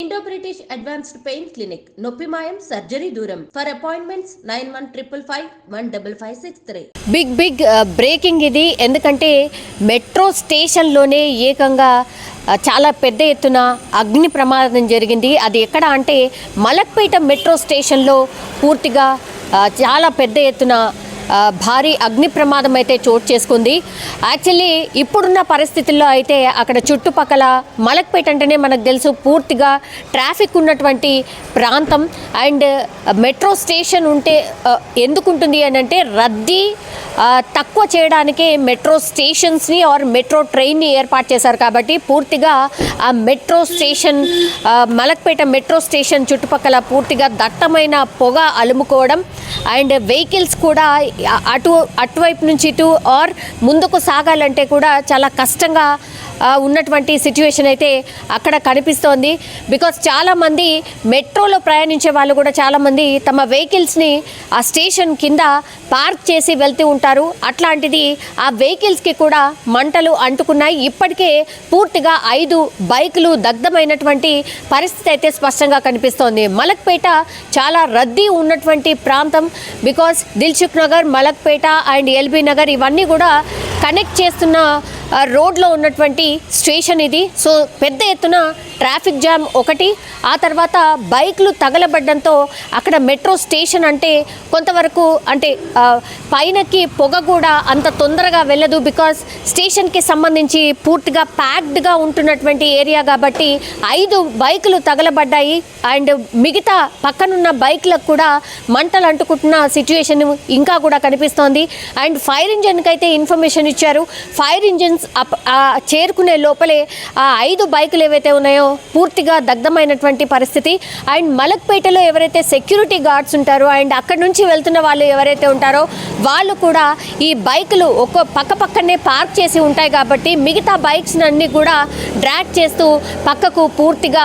Indo British advanced pain clinic నొప్పి మాయం surgery దూరం. For appointments nine one triple five one double five six three. Big big breaking ఇది. ఎందుకంటే metro స్టేషన్లోనే ఏకంగా uh, చాలా పెద్ద ఎత్తున అగ్ని ప్రమాదం జరిగింది. అది ఎక్కడ అంటే మలక్పేట మెట్రో స్టేషన్లో పూర్తిగా uh, చాలా పెద్ద ఎత్తున భారీ అగ్ని ప్రమాదం అయితే చోటు చేసుకుంది. యాక్చువల్లీ ఇప్పుడున్న పరిస్థితుల్లో అయితే అక్కడ చుట్టుపక్కల మలక్పేట అంటేనే మనకు తెలుసు పూర్తిగా ట్రాఫిక్ ఉన్నటువంటి ప్రాంతం. అండ్ మెట్రో స్టేషన్ ఉంటే ఎందుకుంటుంది అని అంటే రద్దీ తక్కువ చేయడానికే మెట్రో స్టేషన్స్ని ఆర్ మెట్రో ట్రైన్ని ఏర్పాటు చేశారు కాబట్టి పూర్తిగా ఆ metro station Malakpet metro station చుట్టుపక్కల పూర్తిగా దట్టమైన పొగ అలుముకోవడం అండ్ వెహికల్స్ కూడా అటు అటువైపు నుంచి ఇటు ఆర్ ముందుకు సాగాలంటే కూడా చాలా కష్టంగా ఉన్నటువంటి సిచ్యువేషన్ అయితే అక్కడ కనిపిస్తోంది. బికాస్ చాలామంది మెట్రోలో ప్రయాణించే వాళ్ళు కూడా చాలామంది తమ వెహికల్స్ని ఆ స్టేషన్ కింద పార్క్ చేసి వెళ్తూ ఉంటారు. అట్లాంటిది ఆ వెహికల్స్కి కూడా మంటలు అంటుకున్నాయి. ఇప్పటికే పూర్తిగా ఐదు బైకులు దగ్ధమైనటువంటి పరిస్థితి అయితే స్పష్టంగా కనిపిస్తోంది. మలక్పేట చాలా రద్దీ ఉన్నటువంటి ప్రాంతం. Because Dilsukh Nagar Malakpet and LB Nagar ఇవన్నీ కూడా కనెక్ట్ చేస్తున్న రోడ్లో ఉన్నటువంటి స్టేషన్ ఇది. సో పెద్ద ఎత్తున ట్రాఫిక్ జామ్ ఒకటి. ఆ తర్వాత బైక్లు తగలబడ్డంతో అక్కడ మెట్రో స్టేషన్ అంటే కొంతవరకు అంటే పైనకి పొగ కూడా అంత తొందరగా వెళ్ళదు బికాస్ స్టేషన్కి సంబంధించి పూర్తిగా ప్యాక్డ్గా ఉంటున్నటువంటి ఏరియా కాబట్టి ఐదు బైకులు తగలబడ్డాయి. అండ్ మిగతా పక్కనున్న బైక్లకు కూడా మంటలు అంటుకుంటున్న సిచ్యువేషన్ ఇంకా కూడా కనిపిస్తోంది. అండ్ ఫైర్ ఇంజన్కి అయితే ఇన్ఫర్మేషన్ ఇచ్చారు. ఫైర్ ఇంజన్ అప్ చేరుకునే లోపలే ఆ ఐదు బైకులు ఏవైతే ఉన్నాయో పూర్తిగా దగ్ధమైనటువంటి పరిస్థితి. అండ్ మలక్పేటలో ఎవరైతే సెక్యూరిటీ గార్డ్స్ ఉంటారో అండ్ అక్కడ నుంచి వెళ్తున్న వాళ్ళు ఎవరైతే ఉంటారో వాళ్ళు కూడా ఈ బైకులు ఒక్కో పక్క పక్కనే పార్క్ చేసి ఉంటాయి కాబట్టి మిగతా బైక్స్ అన్ని కూడా డ్రాక్ చేస్తూ పక్కకు పూర్తిగా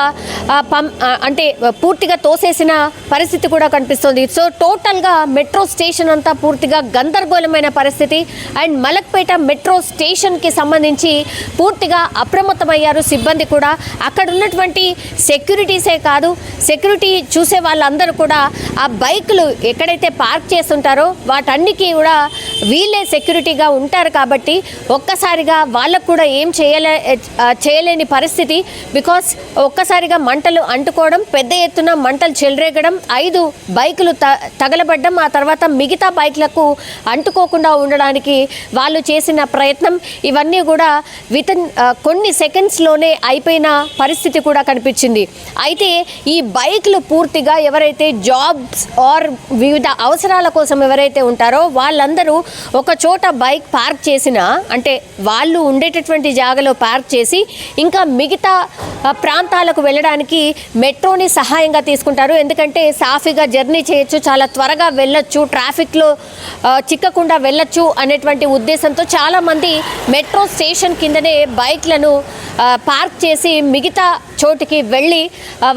పం అంటే పూర్తిగా తోసేసిన పరిస్థితి కూడా కనిపిస్తుంది. సో టోటల్గా మెట్రో స్టేషన్ అంతా పూర్తిగా గందరగోళమైన పరిస్థితి. అండ్ మలక్పేట మెట్రో స్టేషన్కి సంబంధించి సంబంధించి పూర్తిగా అప్రమత్తమయ్యారు. సిబ్బంది కూడా అక్కడ ఉన్నటువంటి సెక్యూరిటీసే కాదు సెక్యూరిటీ చూసే వాళ్ళందరూ కూడా ఆ బైకులు ఎక్కడైతే పార్క్ చేస్తుంటారో వాటన్నికి కూడా వీళ్ళే సెక్యూరిటీగా ఉంటారు కాబట్టి ఒక్కసారిగా వాళ్ళకు కూడా ఏం చేయలే చేయలేని పరిస్థితి. బికాస్ ఒక్కసారిగా మంటలు అంటుకోవడం పెద్ద ఎత్తున మంటలు చెలరేగడం ఐదు బైకులు త తగలబడ్డం ఆ తర్వాత మిగతా బైక్లకు అంటుకోకుండా ఉండడానికి వాళ్ళు చేసిన ప్రయత్నం. ఇవన్నీ కూడా విత్ కొన్ని సెకండ్స్లోనే అయిపోయిన పరిస్థితి కూడా కనిపించింది. అయితే ఈ బైక్లు పూర్తిగా ఎవరైతే జాబ్స్ ఆర్ వివిధ అవసరాల కోసం ఎవరైతే ఉంటారో వాళ్ళందరూ ఒక చోట బైక్ పార్క్ చేసిన అంటే వాళ్ళు ఉండేటటువంటి జాగాలో పార్క్ చేసి ఇంకా మిగతా ప్రాంతాలకు వెళ్ళడానికి మెట్రోని సహాయంగా తీసుకుంటారు. ఎందుకంటే సాఫీగా జర్నీ చేయొచ్చు చాలా త్వరగా వెళ్ళొచ్చు ట్రాఫిక్లో చిక్కకుండా వెళ్ళొచ్చు అనేటువంటి ఉద్దేశంతో చాలామంది మెట్రో స్టేషన్ కిందనే బైక్లను పార్క్ చేసి మిగతా చోటికి వెళ్ళి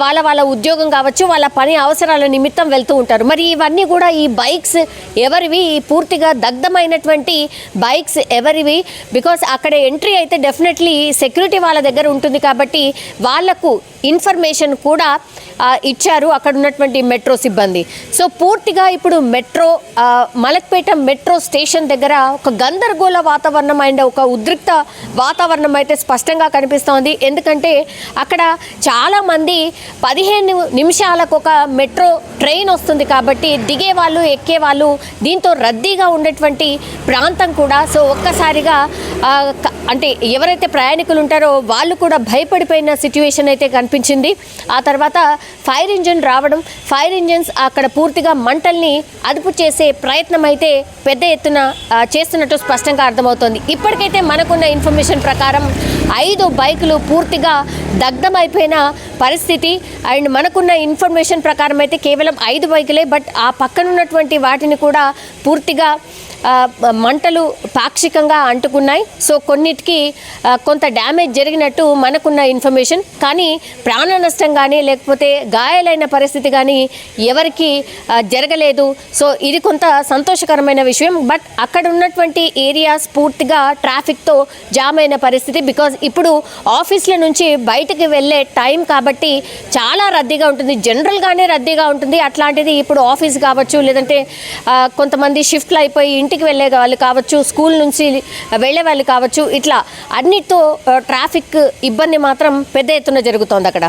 వాళ్ళ వాళ్ళ ఉద్యోగం కావచ్చు వాళ్ళ పని అవసరాల నిమిత్తం వెళ్తూ ఉంటారు. మరి ఇవన్నీ కూడా ఈ బైక్స్ ఎవరివి? పూర్తిగా దగ్ధమైనటువంటి బైక్స్ ఎవరివి? బికాస్ అక్కడ ఎంట్రీ అయితే డెఫినెట్లీ సెక్యూరిటీ వాళ్ళ దగ్గర ఉంటుంది కాబట్టి వాళ్ళకు ఇన్ఫర్మేషన్ కూడా ఇచ్చారు అక్కడ ఉన్నటువంటి మెట్రో సిబ్బంది. సో పూర్తిగా ఇప్పుడు మెట్రో మలక్పేట మెట్రో స్టేషన్ దగ్గర ఒక గందరగోళ వాతావరణం అండ్ ఒక ఉద్రిక్త వాతావరణం అయితే స్పష్టంగా కనిపిస్తోంది. ఎందుకంటే అక్కడ చాలామంది పదిహేను నిమిషాలకు ఒక మెట్రో ట్రైన్ వస్తుంది కాబట్టి దిగే వాళ్ళు ఎక్కే వాళ్ళు దీంతో రద్దీగా ఉండేటువంటి ప్రాంతం కూడా. సో ఒక్కసారిగా అంటే ఎవరైతే ప్రయాణికులు ఉంటారో వాళ్ళు కూడా భయపడిపోయిన సిచ్యువేషన్ అయితే కనిపించింది. ఆ తర్వాత ఫైర్ ఇంజిన్ రావడం ఫైర్ ఇంజిన్స్ అక్కడ పూర్తిగా మంటల్ని అదుపు చేసే ప్రయత్నం అయితే పెద్ద ఎత్తున చేస్తున్నట్టు స్పష్టంగా అర్థమవుతోంది. ఇప్పటికైతే మన మనకున్న ఇన్ఫర్మేషన్ ప్రకారం ఐదు బైకులు పూర్తిగా దగ్ధమైపోయిన పరిస్థితి. అండ్ మనకున్న ఇన్ఫర్మేషన్ ప్రకారం అయితే కేవలం ఐదు బైకులే బట్ ఆ పక్కనున్నటువంటి వాటిని కూడా పూర్తిగా మంటలు పాక్షికంగా అంటుకున్నాయి. సో కొన్నిటికి కొంత డ్యామేజ్ జరిగినట్టు మనకున్న ఇన్ఫర్మేషన్. కానీ ప్రాణ నష్టం కానీ లేకపోతే గాయాలైన పరిస్థితి కానీ ఎవరికి జరగలేదు. సో ఇది కొంత సంతోషకరమైన విషయం. బట్ అక్కడ ఉన్నటువంటి ఏరియాస్ పూర్తిగా ట్రాఫిక్ ట్రాఫిక్తో జామ్ అయిన పరిస్థితి బికాజ్ ఇప్పుడు ఆఫీస్ల నుంచి బయటకు వెళ్ళే టైం కాబట్టి చాలా రద్దీగా ఉంటుంది. జనరల్గానే రద్దీగా ఉంటుంది. అట్లాంటిది ఇప్పుడు ఆఫీస్ కావచ్చు లేదంటే కొంతమంది షిఫ్ట్లు అయిపోయి ఇంటికి వెళ్ళే వాళ్ళు కావచ్చు స్కూల్ నుంచి వెళ్ళే వాళ్ళు కావచ్చు ఇట్లా అన్నిటితో ట్రాఫిక్ ఇబ్బంది మాత్రం పెద్ద ఎత్తున జరుగుతోంది అక్కడ.